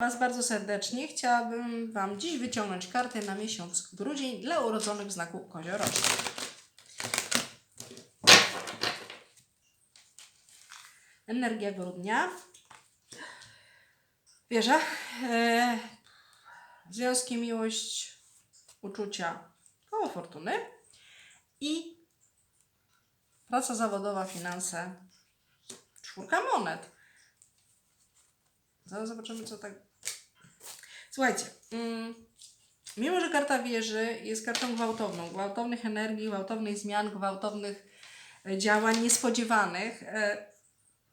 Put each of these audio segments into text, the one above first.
Was bardzo serdecznie. Chciałabym Wam dziś wyciągnąć kartę na miesiąc grudzień dla urodzonych w znaku koziorożca. Energia grudnia. Wierzę. E, związki, miłość, uczucia, koło fortuny i praca zawodowa, finanse, czwórka monet. Zaraz zobaczymy, co tak. Słuchajcie, mm, mimo że karta wieży jest kartą gwałtowną, gwałtownych energii, gwałtownych zmian, gwałtownych e, działań niespodziewanych, e,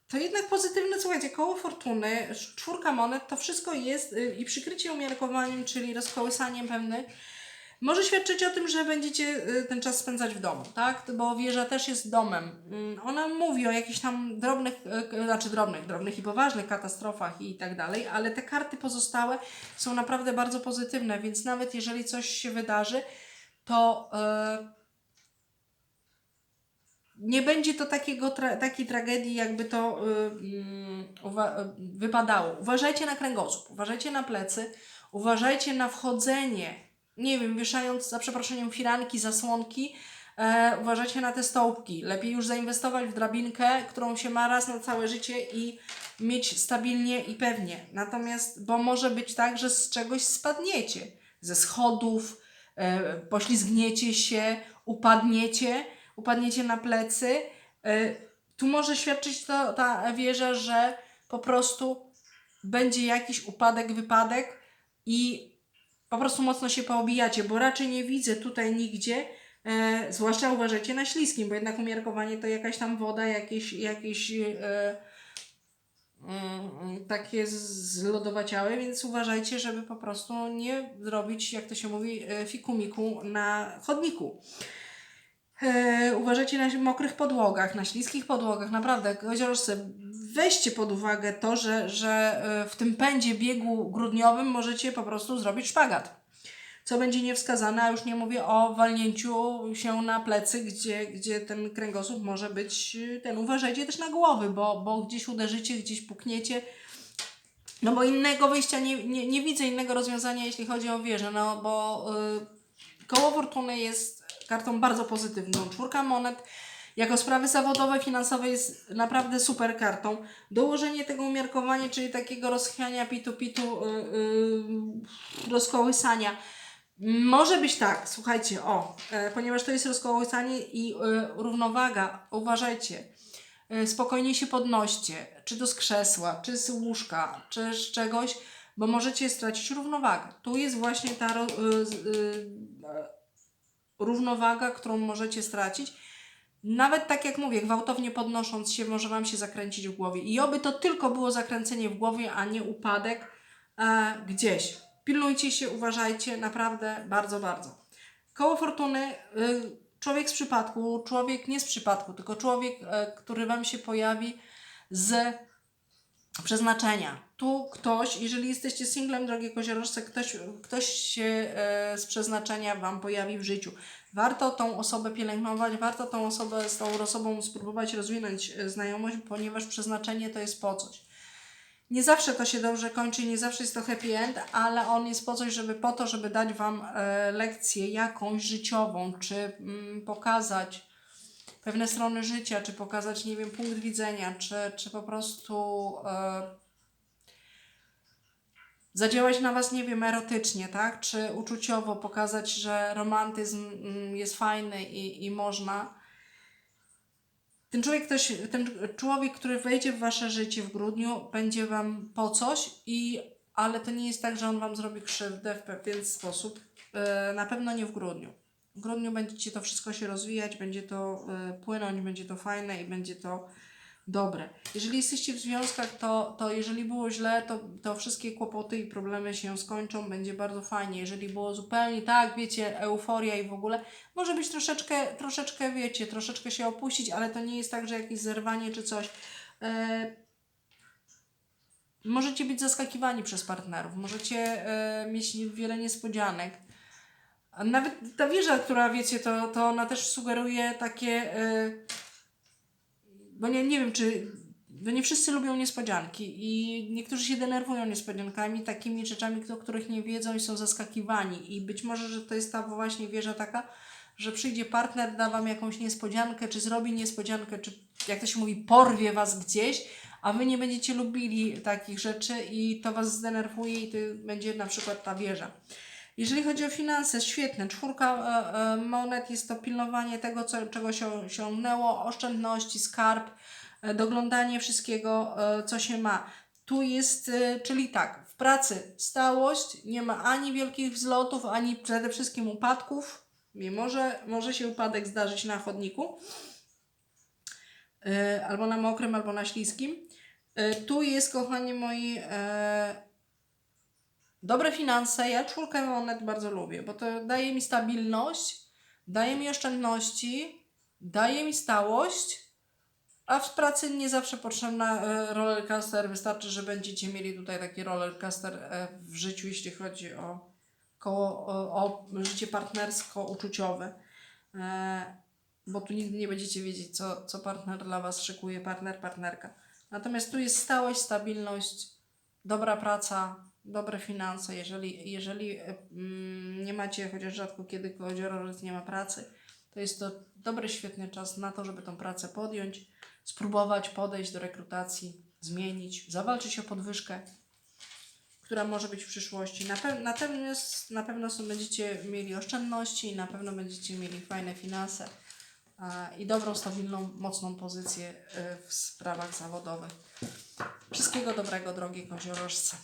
to jednak pozytywne, słuchajcie, koło fortuny, czwórka monet, to wszystko jest y, i przykrycie umiarkowaniem, czyli rozkołysaniem pewnych, może świadczyć o tym, że będziecie y, ten czas spędzać w domu, tak? Bo wieża też jest domem. Mm, Ona mówi o jakichś tam drobnych, y, znaczy drobnych, drobnych i poważnych katastrofach i tak dalej, ale te karty pozostałe są naprawdę bardzo pozytywne, więc nawet jeżeli coś się wydarzy, to y, nie będzie to takiego tra- takiej tragedii, jakby to y, mm, uwa- y, wypadało. Uważajcie na kręgosłup, uważajcie na plecy, uważajcie na wchodzenie, nie wiem, wieszając za przeproszeniem firanki, zasłonki, e, uważajcie na te stołpki. Lepiej już zainwestować w drabinkę, którą się ma raz na całe życie i mieć stabilnie i pewnie. Natomiast, bo może być tak, że z czegoś spadniecie, ze schodów, e, poślizgniecie się, upadniecie, upadniecie na plecy. E, tu może świadczyć to, ta wieża, że po prostu będzie jakiś upadek, wypadek i po prostu mocno się poobijacie, bo raczej nie widzę tutaj nigdzie, e, zwłaszcza uważajcie na śliskim, bo jednak umiarkowanie to jakaś tam woda, jakieś, jakieś e, mm, takie zlodowaciałe, więc uważajcie, żeby po prostu nie zrobić, jak to się mówi, e, fikumiku na chodniku. E, uważajcie na mokrych podłogach, na śliskich podłogach, naprawdę, koziorożce, weźcie pod uwagę to, że, że e, w tym pędzie biegu grudniowym możecie po prostu zrobić szpagat. Co będzie niewskazane, a już nie mówię o walnięciu się na plecy, gdzie, gdzie ten kręgosłup może być e, ten. Uważajcie też na głowy, bo, bo gdzieś uderzycie, gdzieś pukniecie. No bo innego wyjścia nie, nie, nie widzę, innego rozwiązania, jeśli chodzi o wieżę, no bo y, koło fortuny jest kartą bardzo pozytywną. Czwórka monet jako sprawy zawodowe, finansowe jest naprawdę super kartą. Dołożenie tego umiarkowania, czyli takiego rozchwiania pitu-pitu, yy, yy, rozkołysania. Może być tak, słuchajcie, o, e, ponieważ to jest rozkołysanie i e, równowaga, uważajcie, e, spokojnie się podnoście, czy to z krzesła, czy z łóżka, czy z czegoś, bo możecie stracić równowagę. Tu jest właśnie ta y, y, e, równowaga, którą możecie stracić. Nawet tak jak mówię, gwałtownie podnosząc się, może Wam się zakręcić w głowie. I oby to tylko było zakręcenie w głowie, a nie upadek e, gdzieś. Pilnujcie się, uważajcie, naprawdę bardzo, bardzo. Koło fortuny, y, człowiek z przypadku, człowiek nie z przypadku, tylko człowiek, e, który Wam się pojawi z przeznaczenia. Tu ktoś, jeżeli jesteście singlem, drogie koziorożce, ktoś, ktoś się e, z przeznaczenia Wam pojawi w życiu. Warto tą osobę pielęgnować, warto tą osobę z tą osobą spróbować rozwinąć e, znajomość, ponieważ przeznaczenie to jest po coś. Nie zawsze to się dobrze kończy, nie zawsze jest to happy end, ale on jest po coś, żeby po to, żeby dać Wam e, lekcję jakąś życiową, czy mm, pokazać pewne strony życia, czy pokazać, nie wiem, punkt widzenia, czy, czy po prostu e, zadziałać na Was, nie wiem, erotycznie, tak? Czy uczuciowo pokazać, że romantyzm mm, jest fajny i, i można. Ten człowiek, ktoś, ten człowiek, który wejdzie w Wasze życie w grudniu, będzie Wam po coś, i, ale to nie jest tak, że on Wam zrobi krzywdę w pewien sposób. E, na pewno nie w grudniu. W grudniu będziecie to wszystko się rozwijać, będzie to e, płynąć, będzie to fajne i będzie to dobre. Jeżeli jesteście w związkach, to, to jeżeli było źle, to, to wszystkie kłopoty i problemy się skończą, będzie bardzo fajnie. Jeżeli było zupełnie tak, wiecie, euforia i w ogóle, może być troszeczkę, troszeczkę, wiecie, troszeczkę się opuścić, ale to nie jest tak, że jakieś zerwanie czy coś. E, możecie być zaskakiwani przez partnerów, możecie e, mieć wiele niespodzianek. A nawet ta wieża, która wiecie, to, to ona też sugeruje takie. e, bo nie, nie wiem, czy Bo nie wszyscy lubią niespodzianki i niektórzy się denerwują niespodziankami, takimi rzeczami, o których nie wiedzą i są zaskakiwani. I być może, że to jest ta właśnie wieża taka, że przyjdzie partner, da wam jakąś niespodziankę, czy zrobi niespodziankę, czy jak to się mówi, porwie was gdzieś, a wy nie będziecie lubili takich rzeczy i to was zdenerwuje i to będzie na przykład ta wieża. Jeżeli chodzi o finanse, świetne. Czwórka e, e, monet jest to pilnowanie tego, co, czego się osiągnęło, oszczędności, skarb, e, doglądanie wszystkiego, co się ma. Tu jest, czyli tak, w pracy stałość, nie ma ani wielkich wzlotów, ani przede wszystkim upadków, mimo że może się upadek zdarzyć na chodniku, albo na mokrym, albo na śliskim. Tu jest, kochani moi, dobre finanse. Ja czwórkę monet bardzo lubię, bo to daje mi stabilność, daje mi oszczędności, daje mi stałość, a w pracy nie zawsze potrzebna e, rollercoaster. Wystarczy, że będziecie mieli tutaj taki rollercoaster e, w życiu, jeśli chodzi o, koło, o, o życie partnersko-uczuciowe. E, bo tu nigdy nie będziecie wiedzieć, co, co partner dla Was szykuje, partner, partnerka. Natomiast tu jest stałość, stabilność, dobra praca, dobre finanse. Jeżeli, jeżeli e, mm, nie macie, chociaż rzadko kiedy koziorożec nie ma pracy, to jest to dobry, świetny czas na to, żeby tą pracę podjąć, spróbować podejść do rekrutacji, zmienić, zawalczyć o podwyżkę, która może być w przyszłości. Na, pe- natomiast na pewno są, będziecie mieli oszczędności, na pewno będziecie mieli fajne finanse a, i dobrą, stabilną, mocną pozycję y, w sprawach zawodowych. Wszystkiego dobrego, drogie koziorożce.